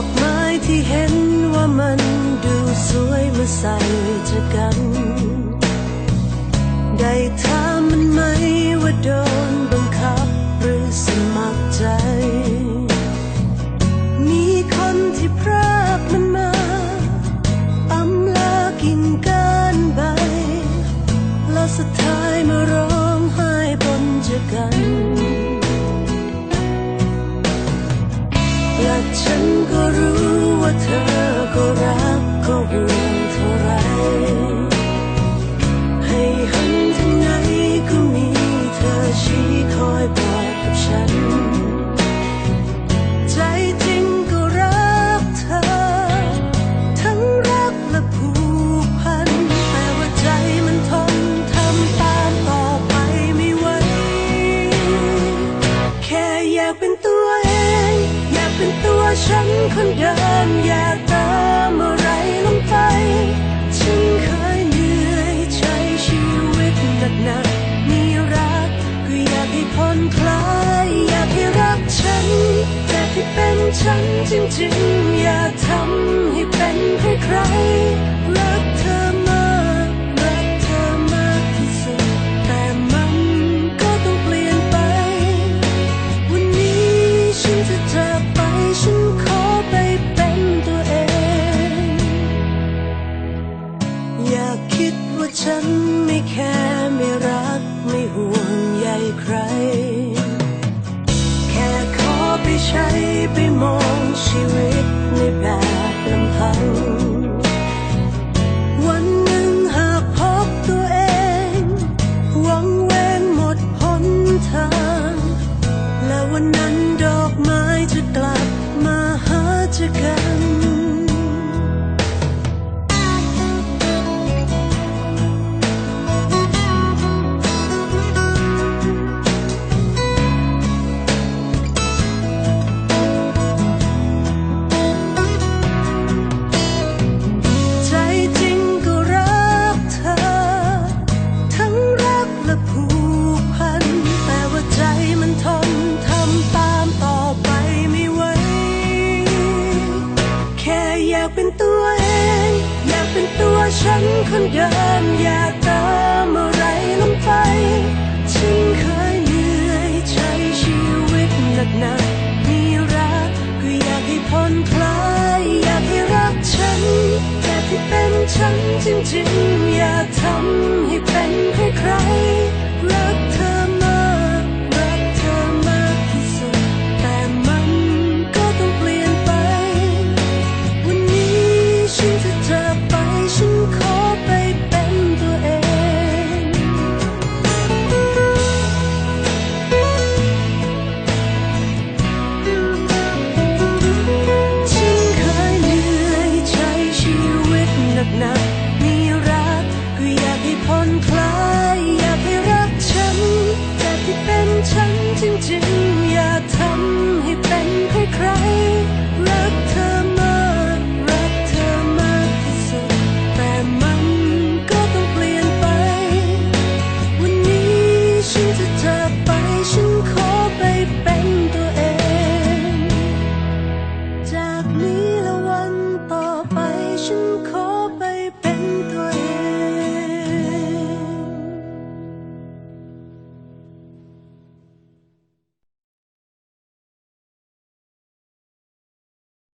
อกไม้ที่เห็นว่ามันดูสวยมาใส่จะกัน ได้ถามมันากเป็นตัวเอง อยากเป็นตัวฉันคนเดิม อยากเติมอะไรลงไป ฉันเคยเหนื่อยใช้ชีวิตหนักหนัมีรักก็อยากให้ผ่อนคลาย อยากให้รักฉัน แต่ที่เป็นฉันจริงๆ อย่าทำให้เป็นใครใครรักเธอ ไม่แคร์ไม่รักไม่ห่วงใยใคร แค่ขอไปใช้ไปมอง ฉันคนเดิมอย่าเติมอะไรลงไปฉันเคยเหนื่อยใช้ชีวิตหนักหนามีรักก็อยากให้ผ่อนคลายอยากให้รักฉันแต่ที่เป็นฉันจริงๆ me.